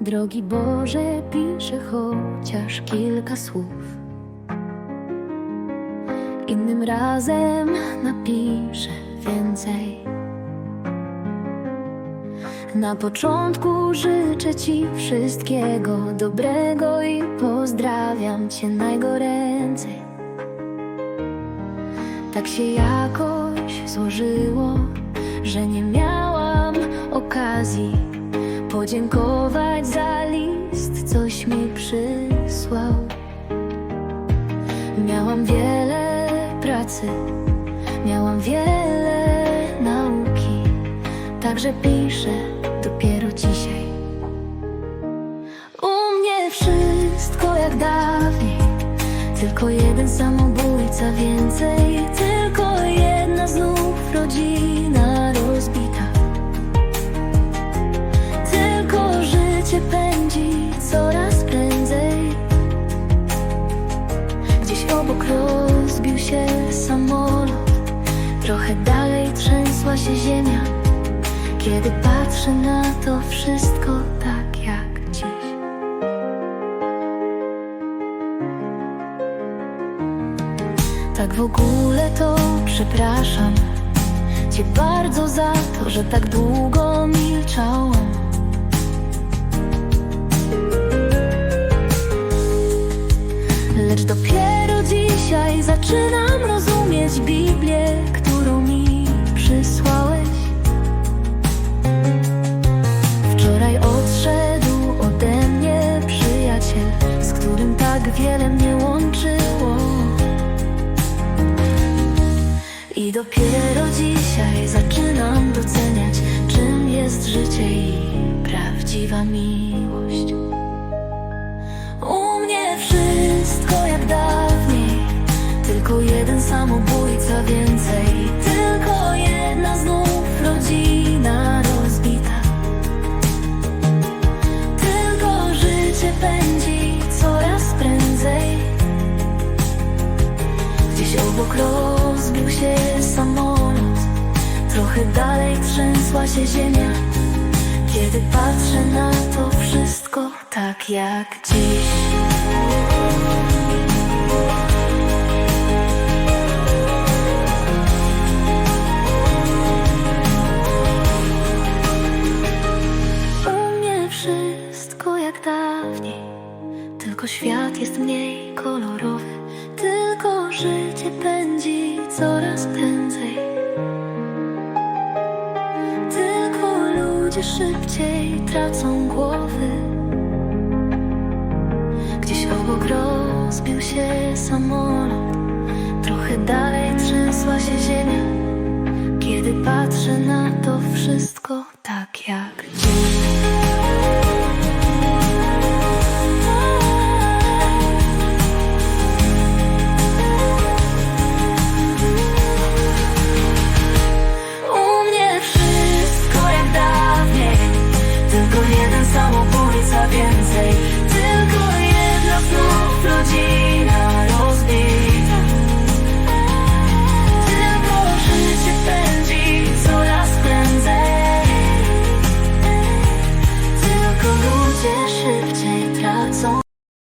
drogi Boże, piszę chociaż kilka słów. Innym razem napiszę więcej. Na początku życzę Ci wszystkiego dobrego i pozdrawiam Cię najgoręcej. Tak się jakoś złożyło, że nie miałam okazji podziękować za list, coś mi przysłał. Miałam wiele pracy, miałam wiele nauki, także piszę dopiero dzisiaj. U mnie wszystko jak dawniej, tylko jeden samobójca więcej, tylko jedna znów rodzina trochę dalej trzęsła się ziemia. Kiedy patrzę na to wszystko tak jak dziś. Tak w ogóle to przepraszam Cię bardzo za to, że tak długo milczałam. Lecz dopiero dzisiaj zaczynam rozumieć Biblię, którą mi przysłałeś. Wczoraj odszedł ode mnie przyjaciel, z którym tak wiele mnie łączyło. I dopiero dzisiaj zaczynam doceniać, czym jest życie i prawdziwa miłość. U mnie wszystko jak dawniej, tylko jeden samobójca więcej, Trochę dalej trzęsła się ziemia. Kiedy patrzę na to wszystko tak jak dziś. U mnie wszystko jak dawniej. Tylko świat jest mniej kolorowy, tylko życie pędzi coraz prędzej. Ludzie szybciej tracą głowy. Gdzieś obok rozbił się samolot, trochę dalej trzęsła się ziemia. Kiedy patrzę na to wszystko tak jak 我不理睬，偏嘴。